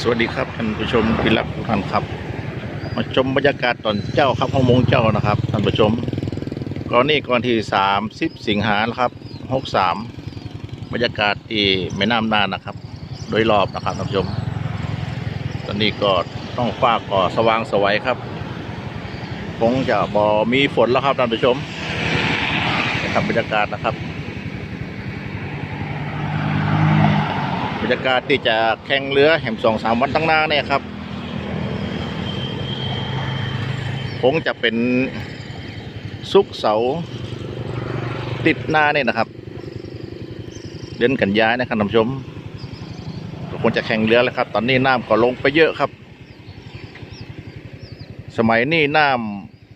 สวัสดีครับท่านผู้ชมที่รักทุกท่านครับ มาชมบรรยากาศตอนเจ้าครับห้องมงเจ้านะครับท่านผู้ชมก่อนนี้ก่อนที่สามสิบสิงหาครับหกสามบรรยากาศที่แม่น้ำนานนะครับ โดยรอบนะครับท่านผู้ชม ตอนนี้ก็ต้องฟ้าก่อสว่างสวัยครับ คงจะบอมีฝนแล้วครับท่านผู้ชมนะครับบรรยากาศนะครับ บรรยากาศที่จะแข่งเรือแห่มสองสามวันตั้งหน้าเนี่ยครับ คงจะเป็นซุกเสาติดหน้าเนี่ยนะครับ เดือนกันยายนะครับท่านผู้ชมคงจะแข่งเรือแล้วครับ ตอนนี้น้ำก็ลงไปเยอะครับ สมัยนี้น้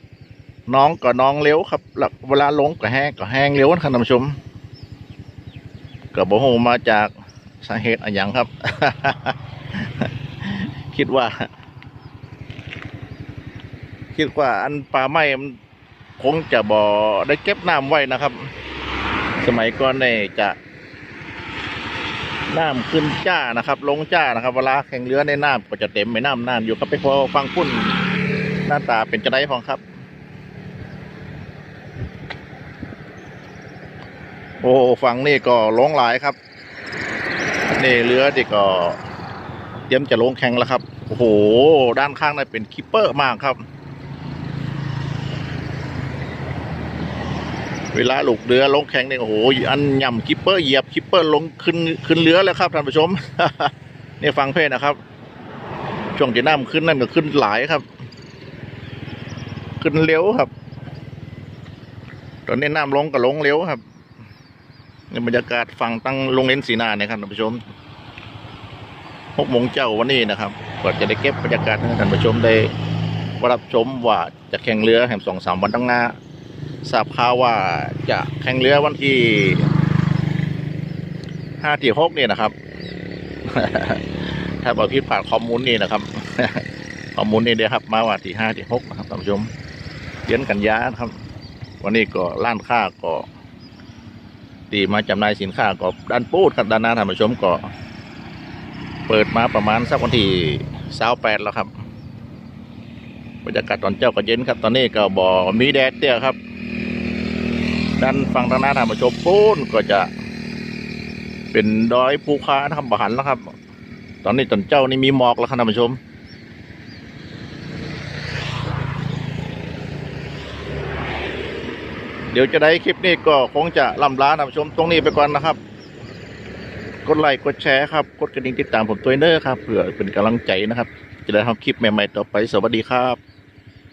ำน้องก็น้องเร็วครับแล้วเวลาลงก็แห้งก็แห้งเร็วนะครับท่านผู้ชมก็บอกมาจาก สาเหตุอะไรอย่างครับ คิดว่า คิดว่าอันป่าไม้มันคงจะบ่อได้เก็บน้ำไว้นะครับ สมัยก่อนเนี่ยจะน้ำขึ้นจ้านะครับ ลงจ้านะครับ เวลาแข่งเรือในน้ำก็จะเต็มไปน้ำน่านอยู่ครับไปพอฟังพุ่นหน้าตาเป็นจะได้พองครับ โอ้ฟังนี่ก็ลงหลายครับ นี่เรือที่ก็เตรียมจะลงแข่งแล้วครับ โอ้โห ด้านข้างนั่นเป็นคิปเปอร์มากครับ เวลาลูกเรือลงแข่งเนี่ยโอ้โห อันย่ำคิปเปอร์เหยียบคิปเปอร์ลงขึ้นขึ้นเรือแล้วครับท่านผู้ชมนี่ฟังเพลงนะครับ ช่วงที่น้ำขึ้นนั่นก็ขึ้นหลายครับ ขึ้นเร็วครับ ตอนนี้น้ำลงก็ลงเร็วครับ บรรยากาศฝั่งตั้งโรงเรียนศรีนาเนี่ยครับท่านผู้ชมหกโมงเจ้าวันนี้นะครับก็จะได้เก็บบรรยากาศให้ท่านผู้ชมได้รับชมว่าจะแข่งเรือแห่งสองสามวันตั้งหน้าทราบข่าวว่าจะแข่งเรือวันที่ห้าที่หกนี่นะครับ ถ้าบอกพิดผ่านข้อมูลนี่นะครับข้อมูลนี่เดียวครับ มาว่าที่ห้าที่หกนะครับท่านผู้ชมเดือนกันยานะครับ วันนี้ก็ล้านค่าก็ ตีมาจำหน่ายสินค้าก็ด้านปูดครับด้านหน้าท่านผู้ชมก็ เปิดมาประมาณสักวันที่สาวแปดแล้วครับบรรยากาศตอนเจ้าก็เย็นครับ ตอนนี้ก็บ่มีแดดเตี้ยครับ ด้านฝั่งทางหน้าท่านผู้ชมปูนก็จะ เป็นดอยภูคานะครับบหันแล้วครับ ตอนนี้ตอนเจ้านี่มีหมอกแล้วครับท่านผู้ชม เดี๋ยวจะได้คลิปนี้ก็คงจะลำลาท่านผู้ชมตรงนี้ไปก่อนนะครับ กดไลค์กดแชร์ครับ กดกระดิ่งติดตามผมตัวเนอร์ครับเผื่อเป็นกำลังใจนะครับ จะได้ทำคลิปใหม่ๆต่อไปสวัสดีครับ